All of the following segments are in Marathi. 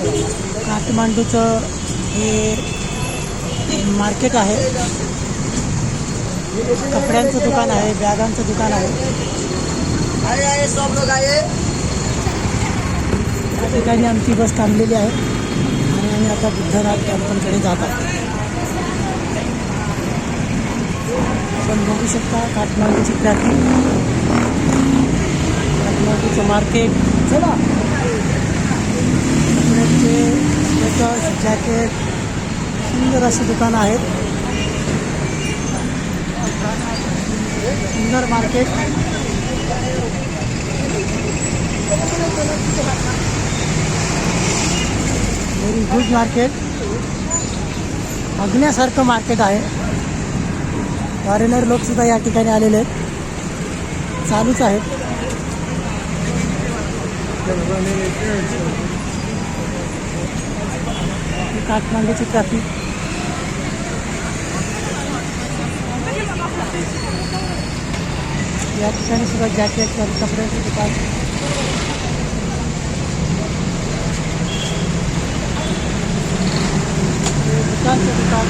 काठमांडूचं हे मार्केट आहे. कपड्यांचं दुकान आहे बॅगांचं दुकान आहे. आए आए सब लोग आए या ठिकाणी आमची बस थांबलेली आहे आणि आम्ही आता बुद्धनाथ टेम्पलकडे जात आहोत. आपण बघू शकता काठमांडूची ट्रॅफिक काठमांडूचं मार्केट. चला. कपड्यांचे स्वेटर्स जॅकेट सुंदर असे दुकानं आहेत. सुंदर मार्केट व्हेरी गुड मार्केट बघण्यासारखं मार्केट आहे. फॉरेनर लोकसुद्धा या ठिकाणी आलेले आहेत. चालूच आहेत. ही काठमांडूची ट्रॅफिक. या ठिकाणी सुद्धा जॅकेट कपड्याचे दुकान. हे दुकानचं दुकान.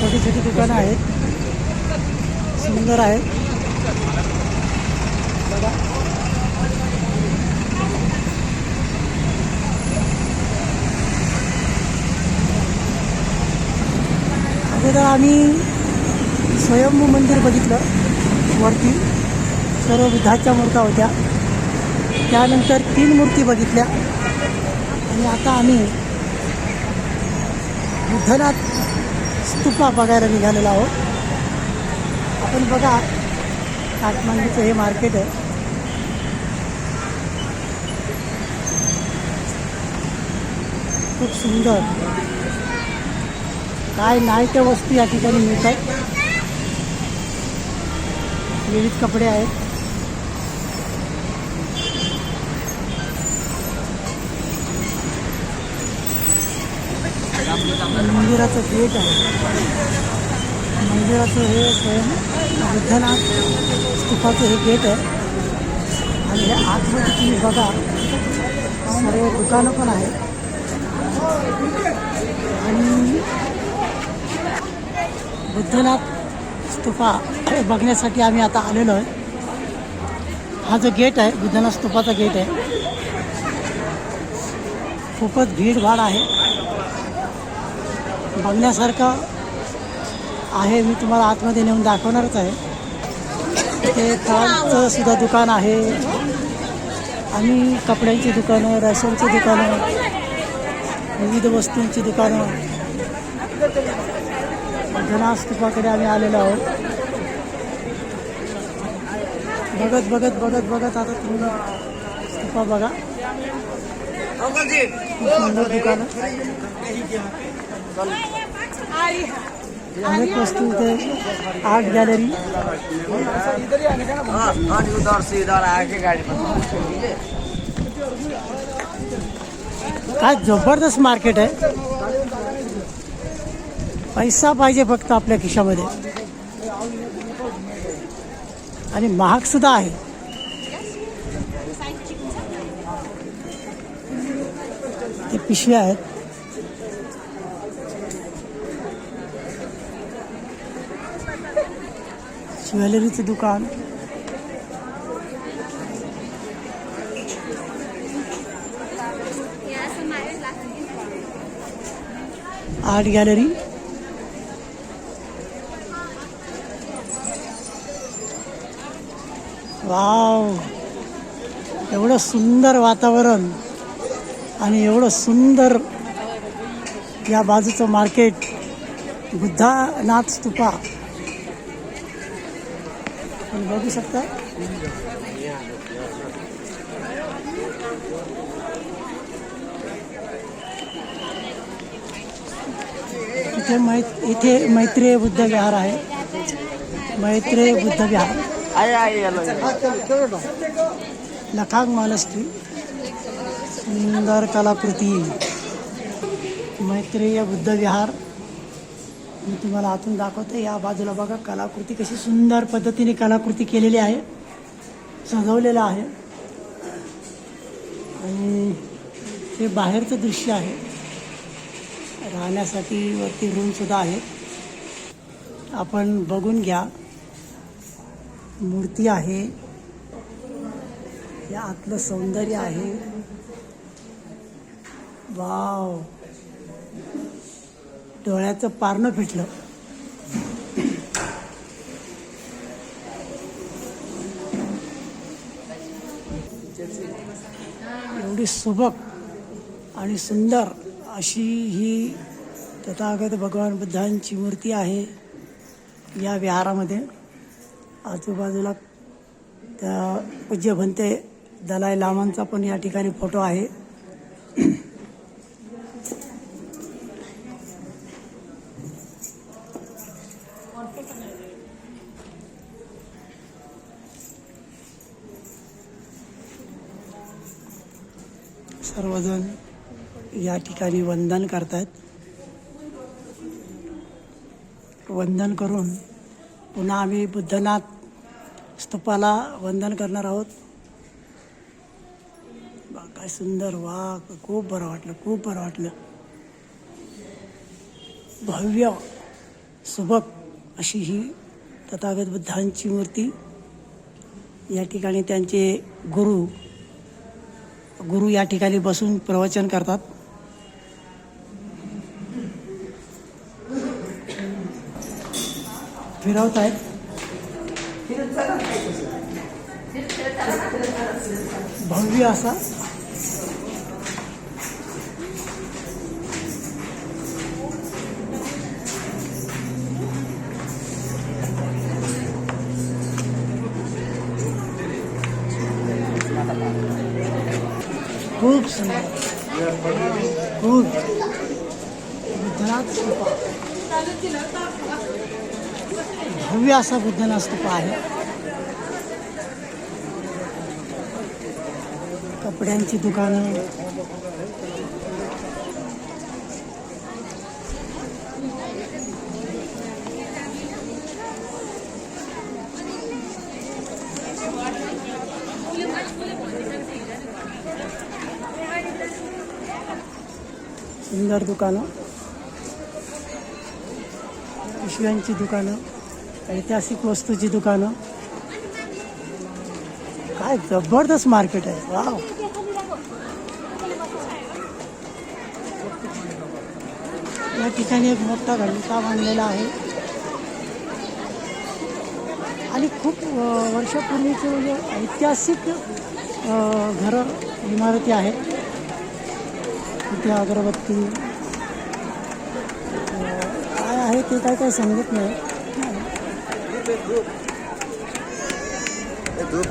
छोटी छोटी दुकानं आहेत. सुंदर बघा. अगोदर आम्ही स्वयंभू मंदिर बघितलं वरती. सर्व बुद्धाच्या मूर्त्या होत्या. त्यानंतर तीन मूर्ती बघितल्या. आणि आता आम्ही बुद्धनाथ स्तूपा बघायला निघालेलो आहोत. आपण बघा काठमांडूचं हे मार्केट आहे. खूप सुंदर. काय नाही त्या वस्तू या ठिकाणी मिळतात विविध कपडे आहेत. मंदिराचं गेट आहे. मंदिराचं हे स्वयं बुद्धनाथ स्तूपाचं हे गेट आहे. आणि हे आतमध्ये तुम्ही बघा सर्व दुकानं पण आहेत. आणि बुद्धनाथ स्तूपा बघण्यासाठी आम्ही आता आलेलो आहे. हा जो गेट आहे बुद्धनाथ स्तूपाचा गेट आहे. खूपच भीडभाड आहे. बघण्यासारखं आहे मी तुम्हाला आतमध्ये नेऊन दाखवणारच आहे. ते फळांचं सुद्धा दुकान आहे. आणि कपड्यांची दुकानं रॅशनची दुकानं विविध वस्तूंची दुकानं. बुद्धनाथ स्तूपाकडे आम्ही आलेलो आहोत बघत बघत बघत बघत आता तुम्ही स्तूपा सुंदर दुकानं अनेक वस्तू इथे आर्ट गॅलरी। हाँ हाँ ज़बरदस्त मार्केट आहे पैसा पाहिजे फक्त आपल्या खिशामध्ये. आणि महाग सुद्धा आहे. ते पिशव्या आहेत. ज्वेलरीचं दुकान. Art gallery. वाव. एवढं सुंदर वातावरण आणि एवढं सुंदर या बाजूचं मार्केट. बुद्धानाथ स्तूपा. आपण बघू शकता. इथे मै इथे मैत्रेय बुद्ध विहार आहे. मैत्रेय बुद्ध विहार. लखाग महालक्ष्मी सुंदर कलाकृती मैत्रेय बुद्ध विहार मी तुम्हाला आतून दाखवते या बाजूला बघा कलाकृती कशी सुंदर पद्धतीने कलाकृती केलेली आहे सजवलेलं आहे. आणि हे बाहेरचं दृश्य आहे. राहण्यासाठी वरती रूमसुद्धा आहेत आपण बघून घ्या. मूर्ती आहे. हे आतलं सौंदर्य आहे. वाव. डोळ्याचं पारणं फिटलं. एवढी सुबक आणि सुंदर अशी ही तथागत भगवान बुद्धांची मूर्ती आहे या विहारामध्ये. आजूबाजूला त्या पूज्य भंते दलाई लामांचा पण या ठिकाणी फोटो आहे. सर्वजण या ठिकाणी वंदन करतात वंदन करून पुन्हा आम्ही बुद्धनाथ स्तूपाला वंदन करणार आहोत. काय सुंदर वा खूप बरं वाटलं खूप बरं वाटलं. भव्य सुबक अशी ही तथागत बुद्धांची मूर्ती. या ठिकाणी त्यांचे गुरु गुरु या ठिकाणी बसून प्रवचन करतात. फिरवत आहेत भव्य असा खूप सुंदर. खूप. गुजरात भव्य असा बुद्धना स्तूप आहे. कपड्यांची दुकानं. सुंदर दुकानं. पिशव्यांची दुकानं. ऐतिहासिक वस्तूची दुकानं। काय ज़बरदस्त मार्केट आहे वाव. एक मोठा घंटा आहे. आणि खूप अ, वर्षापूर्वीचे म्हणजे ऐतिहासिक घरं इमारती तिथे अगरबत्ती. काय आहे ते काय काय धूप.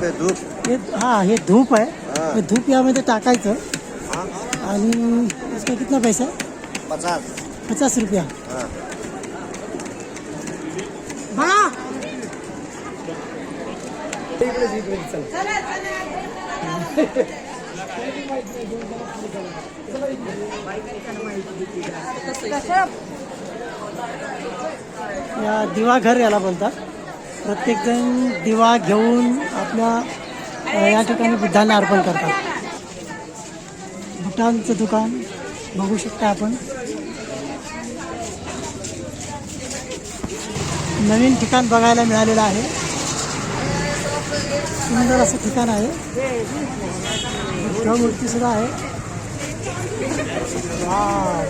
आहे धूप हे हा हे धूप आहे. हा. धूप यामध्ये टाकायचं. हाँ. आणि इसका कितना पैसा है पचास. पचास रुपया. या दिवाघर याला बोलतात. प्रत्येकजण दिवा घेऊन आपल्या या ठिकाणी बुद्धांना अर्पण करतात. बुटांचं दुकान बघू शकता आपण. नवीन ठिकाण बघायला मिळालेलं आहे. सुंदर असं ठिकाण आहे. बुद्ध मूर्ती सुद्धा आहे. वाव.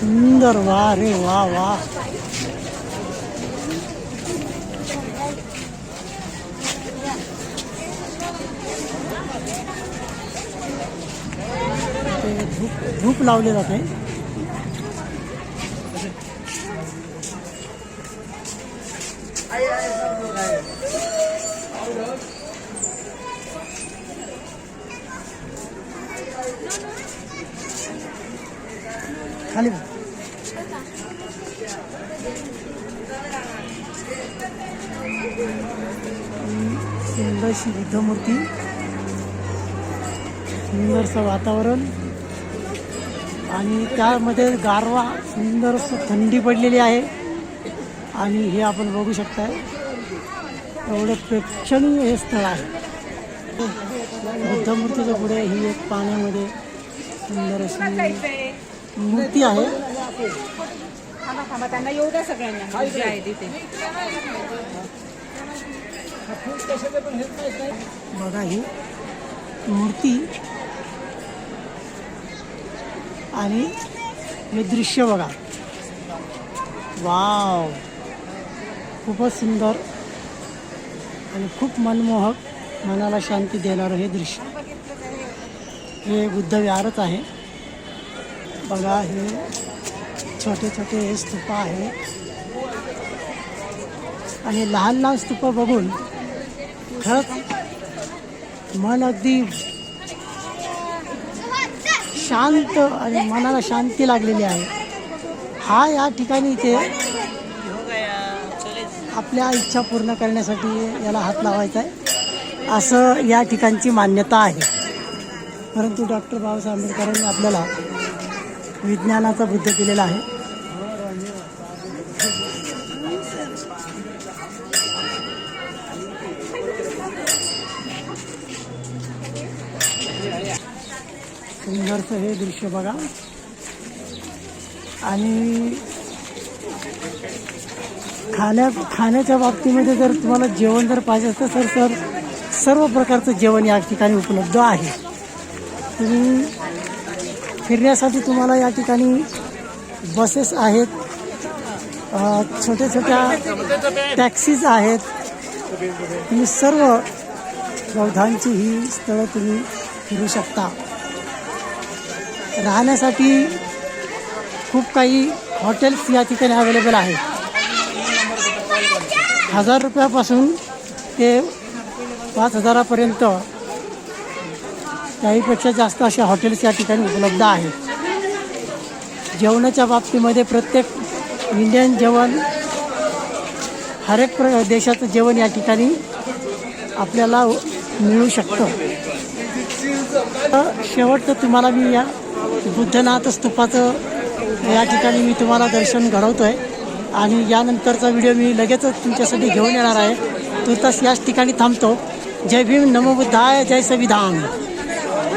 सुंदर वा रे वा वा. ते धूप धूप लावले जाते. खाली सुंदर अशी बुद्ध मूर्ती बुद्धमूर्ती सुंदरसं वातावरण. आणि त्यामध्ये गारवा सुंदर थंडी पडलेली आहे. आणि हे आपण बघू शकताय. एवढं प्रेक्षणीय हे स्थळ आहे. बुद्धमूर्तीच्या पुढे ही एक पाण्यामध्ये सुंदर अशी मूर्ती आहे. त्यांना येऊ द्या सगळ्यांना. बघा ही मूर्ती आणि हे दृश्य बघा. वाव. खूपच सुंदर आणि खूप मनमोहक मनाला शांती देणारं हे दृश्य. हे बुद्ध विहारच आहे. बघा हे छोटे छोटे हे स्तूप आहे. आणि लहान लहान स्तूप बघून खरंच मन अगदी शांत आणि मनाला शांती लागलेली आहे. हा या ठिकाणी इथे आपल्या इच्छा पूर्ण करण्यासाठी याला हात लावायचा आहे. असं या ठिकाणची मान्यता आहे. परंतु डॉक्टर बाबासाहेब आंबेडकरांनी आपल्याला विज्ञानाचा बुद्ध दिलेला आहे. सुंदरचं हे दृश्य बघा. आणि खाण्या खाण्याच्या बाबतीमध्ये जर तुम्हाला जेवण जर पाहिजे असेल तर सर सर्व प्रकारचं जेवण या ठिकाणी उपलब्ध आहे. तुम्ही फिरण्यासाठी तुम्हाला या ठिकाणी बसेस आहेत. छोट्या छोट्या टॅक्सीज आहेत. तुम्ही सर्व बौद्धांची ही स्थळं तुम्ही फिरू शकता. राहण्यासाठी खूप काही हॉटेल्स या ठिकाणी अवेलेबल आहेत. हजार रुपयापासून ते पाच हजारापर्यंत त्याहीपेक्षा जास्त अशा हॉटेल्स या ठिकाणी उपलब्ध आहेत. जेवणाच्या बाबतीमध्ये प्रत्येक इंडियन जेवण हर एक प्र देशाचं जेवण या ठिकाणी आपल्याला मिळू शकतं. तर शेवटचं तुम्हाला मी या बुद्धनाथ स्तूपाचं या ठिकाणी मी तुम्हाला दर्शन घडवतो आहे आणि यानंतरचा व्हिडिओ मी लगेचच तुमच्यासाठी घेऊन येणार आहे. तुर्तास याच ठिकाणी थांबतो. जय भीम नमो बुद्धाय जय संविधान.